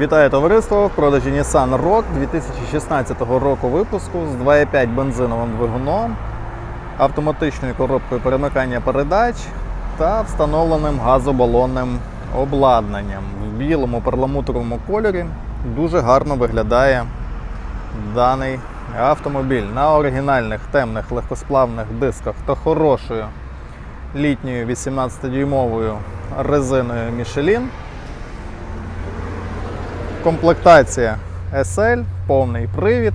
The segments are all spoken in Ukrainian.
Вітаю товариство! В продажі Nissan Rogue 2016 року випуску з 2,5 бензиновим двигуном, автоматичною коробкою перемикання передач та встановленим газобалонним обладнанням. В білому перламутровому кольорі дуже гарно виглядає даний автомобіль на оригінальних темних легкосплавних дисках та хорошою літньою 18-дюймовою резиною Michelin. Комплектація SL, повний привід.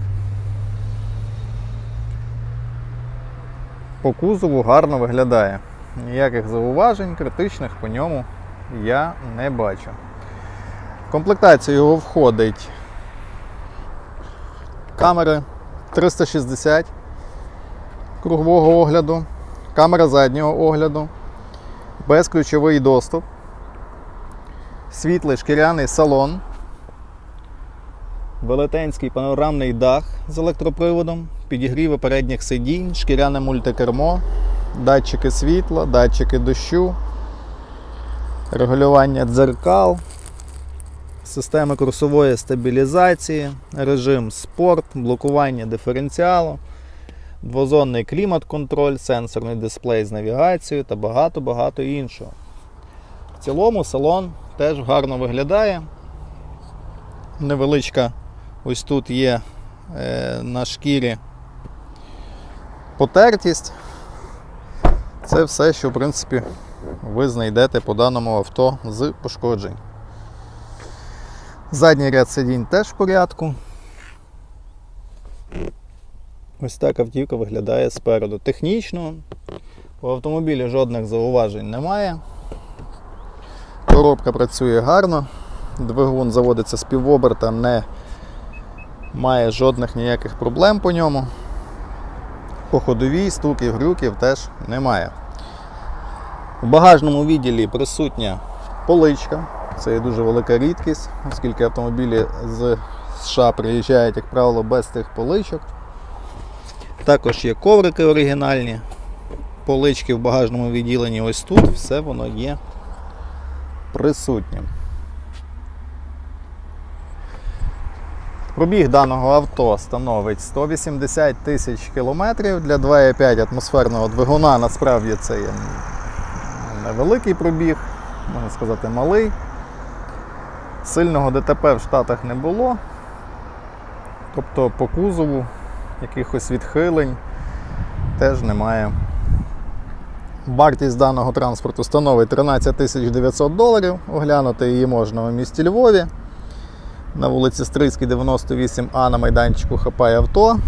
По кузову гарно виглядає. Ніяких зауважень критичних по ньому я не бачу. В комплектацію його входить камери 360 кругового огляду, камера заднього огляду, безключовий доступ, світлий шкіряний салон, велетенський панорамний дах з електроприводом, підігріви передніх сидінь, шкіряне мультикермо, датчики світла, датчики дощу, регулювання дзеркал, системи курсової стабілізації, режим спорт, блокування диференціалу, двозонний клімат-контроль, сенсорний дисплей з навігацією та багато-багато іншого. В цілому салон теж гарно виглядає. Невеличка ось тут є е, на шкірі потертість. Це все, що в принципі ви знайдете по даному авто з пошкоджень. Задній ряд сидінь теж в порядку. Ось так автівка виглядає спереду. Технічно у автомобілі жодних зауважень немає. Коробка працює гарно, двигун заводиться з півоберта, не має жодних ніяких проблем по ньому. По ходовій стуків, грюків теж немає. В багажному відділі присутня поличка. Це є дуже велика рідкість, оскільки автомобілі з США приїжджають, як правило, без тих поличок. Також є коврики оригінальні, полички в багажному відділенні ось тут, все воно є присутнім. Пробіг даного авто становить 180 тисяч кілометрів для 2,5 атмосферного двигуна. Насправді це є невеликий пробіг, можна сказати, малий. Сильного ДТП в Штатах не було. Тобто по кузову якихось відхилень теж немає. Вартість даного транспорту становить 13 900 доларів. Оглянути її можна у місті Львові. На вулиці Стрийській, 98А на майданчику Хапай авто.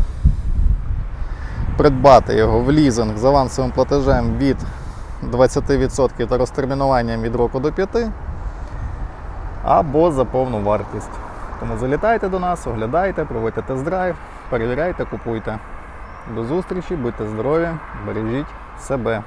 Придбати його в лізинг з авансовим платежем від 20% та розтермінуванням від року до 5% або за повну вартість. Тому залітайте до нас, оглядайте, проводьте тест-драйв, перевіряйте, купуйте. До зустрічі, будьте здорові, бережіть себе.